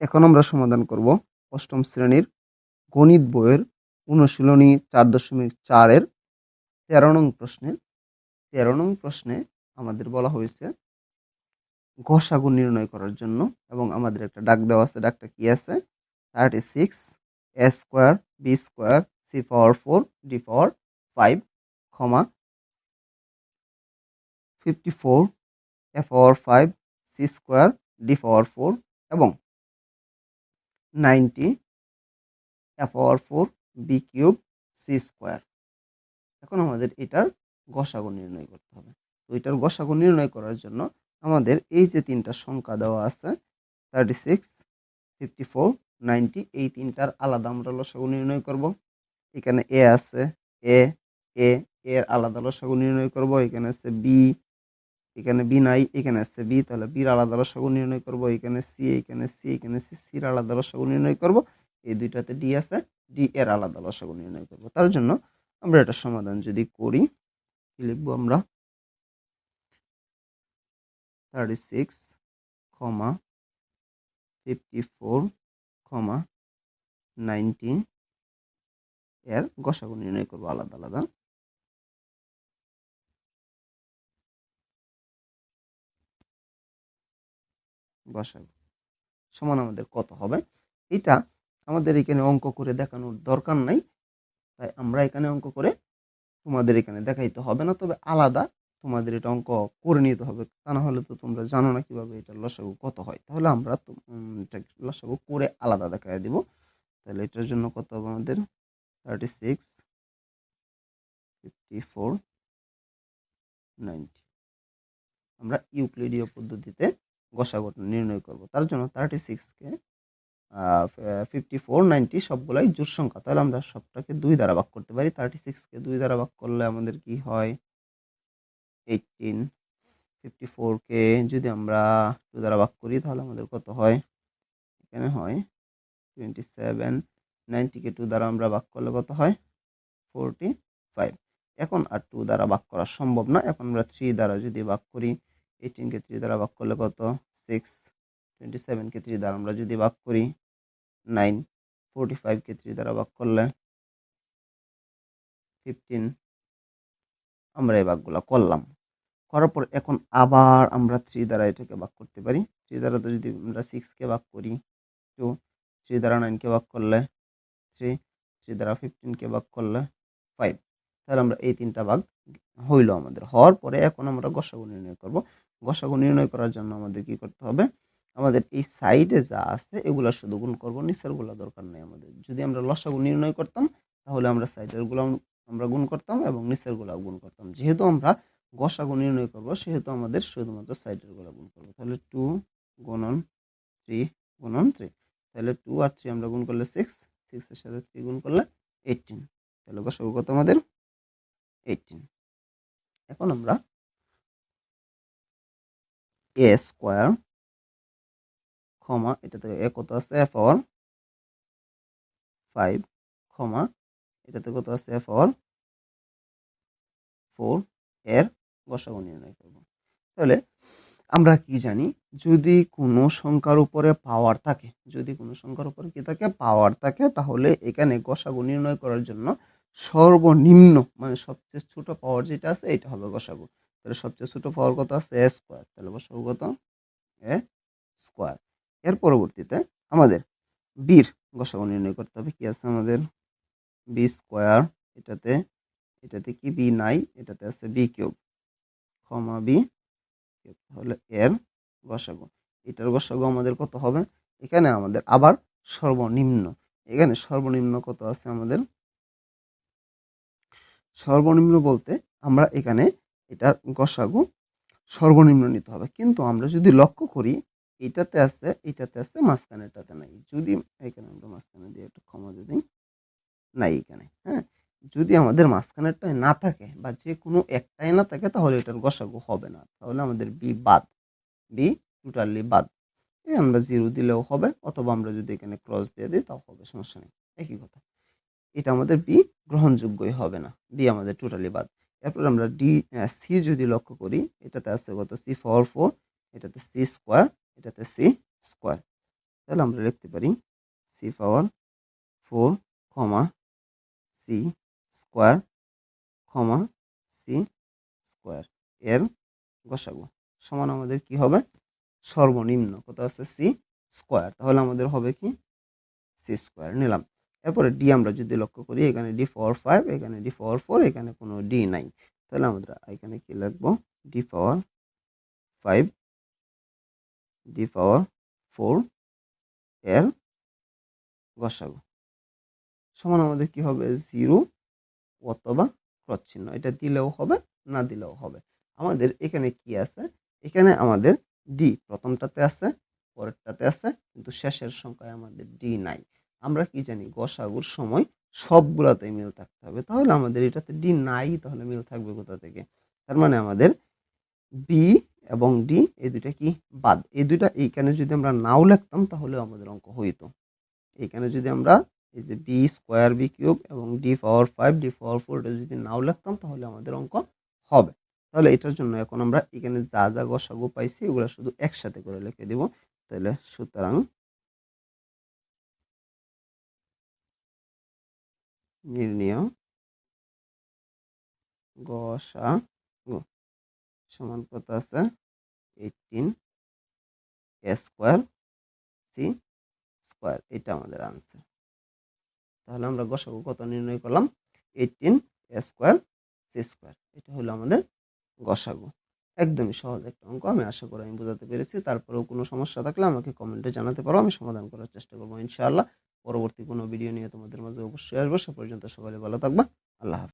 এখন আমরা সমাধান করব অষ্টম শ্রেণির গণিত বইয়ের অনুশীলনী চার দশমিক চারের তেরো নং প্রশ্নের তেরো নং প্রশ্নে আমাদের বলা হয়েছে গসাগু নির্ণয় করার জন্য এবং আমাদের একটা ডাক দেওয়া আছে, ডাকটা কি আছে? Thirty six a square b square c power four d power five ক্ষমা fifty four a power five c square d power four এবং ninety a power four b cube c square. এখন আমাদের এটার গসাগু নির্ণয় করতে হবে। তো এটার গসাগু নির্ণয় করার জন্য আমাদের এই যে তিনটা সংখ্যা দেওয়া আছে thirty six fifty four ninety এই তিনটার আলাদা আমরা লসাগু নির্ণয় করব। এখানে এ আছে এ এ এর আলাদা লসাগু নির্ণয় করব। এখানে আছে বি এখানে বি নাই, এখানে আসছে বি তাহলে বির আলাদা লসাগু নির্ণয় করব, এখানে সি এখানে সি এখানে সি সির আলাদা লসাগু নির্ণয় করব, এই দুইটাতে ডি আছে ডি এর আলাদা লসাগু নির্ণয় করব। তার জন্য আমরা এটা সমাধান যদি করি, কি লিখব আমরা? থার্টি সিক্স ক্ষমা ফিফটি ফোর ক্ষমা নাইনটিন এর গসাগু নির্ণয় করব আলাদা আলাদা। গসাগু সমান আমাদের কত হবে? এটা আমাদের এখানে অঙ্ক করে দেখানোর দরকার নাই। তাই আমরা এখানে অঙ্ক করে তোমাদের এখানে দেখাইতে হবে না, তবে আলাদা তোমাদের এটা অঙ্ক করে নিতে হবে। তা না হলে তো তোমরা জানো না কীভাবে এটা লসাগু কত হয়। তাহলে আমরা এটা লসাগু করে আলাদা দেখাই দিব। তাহলে এটার জন্য কত হবে আমাদের? Thirty six fifty four ninety আমরা ইউক্লিডীয় পদ্ধতিতে গসাগু নির্ণয় করব। তার জন্য থার্টি সিক্সকে ফিফটি ফোর নাইনটি সবগুলাই জোর সংখ্যা। তাহলে আমরা সবটাকে দুই দ্বারা ভাগ করতে পারি। থার্টি সিক্সকে দুই দ্বারা ভাগ করলে আমাদের কি হয়? এইটিন ফিফটি ফোরকে যদি আমরা টু দ্বারা ভাগ করি, তাহলে আমাদের কত হয়? এখানে হয় টোয়েন্টি সেভেন নাইনটিকে টু দ্বারা আমরা ভাগ করলে কত হয়? ফোরটি ফাইভ এখন আর টু দ্বারা ভাগ করা সম্ভব না। এখন আমরা থ্রি দ্বারা যদি ভাগ করি এইটিনকে থ্রি দ্বারা ভাগ করলে কত? সিক্স টোয়েন্টি সেভেনকে থ্রি দ্বারা। আমরা যদি ভাগ করি নাইন ফোরটি ফাইভকে থ্রি দ্বারা ভাগ করলে ফিফটিন আমরা এই ভাগগুলো করলাম। করার পর এখন আবার আমরা থ্রি দ্বারা এটাকে ভাগ করতে পারি। থ্রি দ্বারা তো যদি আমরা সিক্সকে ভাগ করি টু থ্রি দ্বারা নাইনকে ভাগ করলে থ্রি থ্রি দ্বারা ফিফটিনকে ভাগ করলে ফাইভ তাহলে আমরা এই তিনটা ভাগ হইল আমাদের। হওয়ার পরে এখন আমরা গসাগু নির্ণয় করব। গসাগু নির্ণয় করার জন্য আমাদের কি করতে হবে? আমাদের এই সাইডে যা আছে, এগুলা শুধু গুণ করব নিচেরগুলো দরকার নেই আমাদের। যদি আমরা লসাগু নির্ণয় করতাম, তাহলে আমরা সাইডেরগুলো আমরা গুণ করতাম এবং নিচেরগুলা গুণ করতাম। যেহেতু আমরা গসাগু নির্ণয় করব, সেহেতু আমাদের শুধুমাত্র সাইডেরগুলা গুণ করব। তাহলে টু গুণন থ্রি গুণন থ্রি তাহলে টু আর থ্রি আমরা গুণ করলে সিক্স সিক্সের সাথে থ্রি গুণ করলে এইটিন তাহলে গসাগু কত আমাদের? এইটিন এখন আমরা এ স্কোয়ার ক্ষমা এটাতে এ কত আছে? এফ পাওয়ার ফাইভ ক্ষমা এটাতে কত আছে? এফ পাওয়ার ফোর এর গসাগু নির্ণয় করব। তাহলে আমরা কি জানি? যদি কোনো সংখ্যার উপরে পাওয়ার থাকে, যদি কোনো সংখ্যার উপরে কি থাকে? পাওয়ার থাকে, তাহলে এখানে গসাগু নির্ণয় করার জন্য সর্বনিম্ন মানে সবচেয়ে ছোট পাওয়ার যেটা আছে, এটা হবে গসাগু তাহলে সবচেয়ে ছোট পাওয়ার কত আছে? এ স্কোয়ার তাহলে গসাগু কত? এ স্কোয়ার এর পরবর্তীতে আমাদের বির গসাগু নির্ণয় করতে হবে কি আছে আমাদের? বি স্কোয়ার এটাতে এটাতে কি বি নাই? এটাতে আছে বি কিউব ক্ষমা বি কিউব তাহলে এর গসাগু এটার গসাগু আমাদের কত হবে? এখানে আমাদের আবার সর্বনিম্ন। এখানে সর্বনিম্ন কত আছে আমাদের? সর্বনিম্ন বলতে আমরা এখানে এটার গসাগু সর্বনিম্ন নিতে হবে। কিন্তু আমরা যদি লক্ষ্য করি, এটাতে আছে এটাতে আছে মাঝখানেটাতে নাই। যদি এখানে আমরা মাঝখানে দিয়ে একটু ক্ষমা যদি নাই এখানে হ্যাঁ? যদি আমাদের মাঝখানেরটাই না থাকে বা যে কোনো একটাই না থাকে, তাহলে এটার গসাগু হবে না। তাহলে আমাদের বি বাদ। বি টোটালি বাদ। আমরা জিরো দিলেও হবে, অথবা আমরা যদি এখানে ক্রস দিয়ে দিই, তাও হবে, সমস্যা নেই। একই কথা। এটা আমাদের বি গ্রহণযোগ্যই হবে না। বি আমাদের টোটালি বাদ। এরপর আমরা ডি সি যদি লক্ষ্য করি, এটাতে আছে কত? সি ফোর ফোর এটাতে সি স্কোয়ার এটাতে সি স্কোয়ার তাহলে আমরা লিখতে পারি সি পাওয়ার ফোর কমা সি স্কোয়ার কমা সি স্কোয়ার এর গসাগু সমান আমাদের কি হবে? সর্বনিম্ন। কত আছে? সি স্কোয়ার তাহলে আমাদের হবে কি? সি স্কোয়ার নিলাম। এরপরে ডি আমরা যদি লক্ষ্য করি, এখানে ডি পাওয়ার ফাইভ এখানে ডি পাওয়ার ফোর এখানে কোনো ডি নাই। তাহলে আমরা এখানে কি লিখব? D power five d power four এর গসাগু সমান আমাদের কি হবে? জিরো অথবা ক্রস চিহ্ন। এটা দিলেও হবে, না দিলেও হবে। আমাদের এখানে কি আছে? এখানে আমাদের ডি প্রথমটাতে আছে, পরেরটাতে আছে, কিন্তু শেষের সংখ্যায় আমাদের ডি নাই। আমরা কি জানি, গসাগুর সময় সবগুলাতে মিল থাকতে হবে। তাহলে আমাদের এটাতে ডি নাই, তাহলে মিল থাকবে কোথা থেকে? তার মানে আমাদের বি এবং ডি এই দুইটা কি বাদ? এই দুইটা এইখানে যদি আমরা নাও লিখতাম, তাহলে আমাদের অঙ্ক হইতো। এইখানে যদি আমরা এই যে বি স্কোয়ার বি কিউব এবং d power five d power four এটা যদি নাও লিখতাম, তাহলে আমাদের অঙ্ক হবে। তাহলে এটার জন্য এখন আমরা এখানে যা যা গসাগু পাইছি, এগুলো শুধু একসাথে করে লিখে দিব। তাহলে সুতরাং নির্ণয় গসাগু সমান কত আছে? এইটিন স্কোয়ার সি স্কোয়ার এটা আমাদের আনসার তাহলে আমরা গসাগু কত নির্ণয় করলাম? এইটিন স্কোয়ার সি স্কোয়ার এটা হলো আমাদের গসাগু একদমই সহজ একটা অঙ্ক, আমি আশা করি আমি বোঝাতে পেরেছি। তারপরেও কোনো সমস্যা থাকলে আমাকে কমেন্টে জানাতে পারো, আমি সমাধান করার চেষ্টা করব, ইনশাআল্লাহ। পরবর্তী কোনো ভিডিও নিয়ে তোমাদের মাঝে অবশ্যই আসব। সে পর্যন্ত সকালে ভালো থাকবা। আল্লাহ হাফেজ।